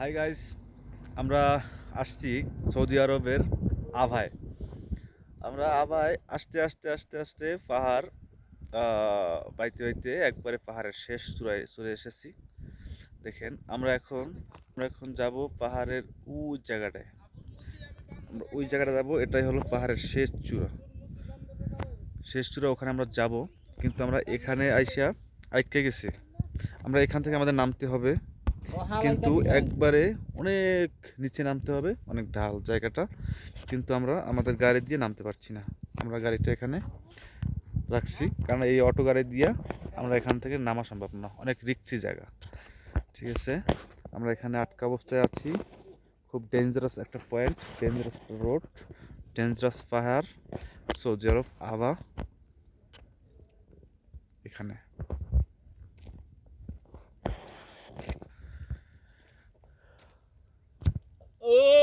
Hi guys আমরা আসছি Saudi আরবের আভায়। আমরা আভায় আস্তে আস্তে আস্তে আস্তে পাহাড় বাইতে বাইতে একবারে পাহাড়ের শেষ চূড়ায় চলে এসেছি। দেখেন, আমরা এখন আমরা এখন যাব পাহাড়ের ওই জায়গাটায়। আমরা ওই জায়গাটা যাব, এটাই হলো পাহাড়ের শেষ চূড়া। শেষ চূড়া, ওখানে আমরা যাব, কিন্তু আমরা এখানে আইসা আটকে গেছি। আমরা এখান থেকে আমাদের নামতে হবে কিন্তু একবারে অনেক নিচে নামতে হবে অনেক ঢাল জায়গাটা। কিন্তু আমরা আমাদের গাড়ি দিয়ে নামতে পারছি না। আমরা গাড়িটা এখানে রাখছি। কারণ এই অটো গাড়ি দিয়ে আমরা এখান থেকে নামা সম্ভব না। অনেক রিক্সি জায়গা। ঠিক আছে? আমরা এখানে আটকা অবস্থায় আছি। খুব ডেঞ্জারাস একটা পয়েন্ট ডেঞ্জারাস একটা রোড ডেঞ্জারাস পাহাড়। Saudi Arab Abha. এখানে। ও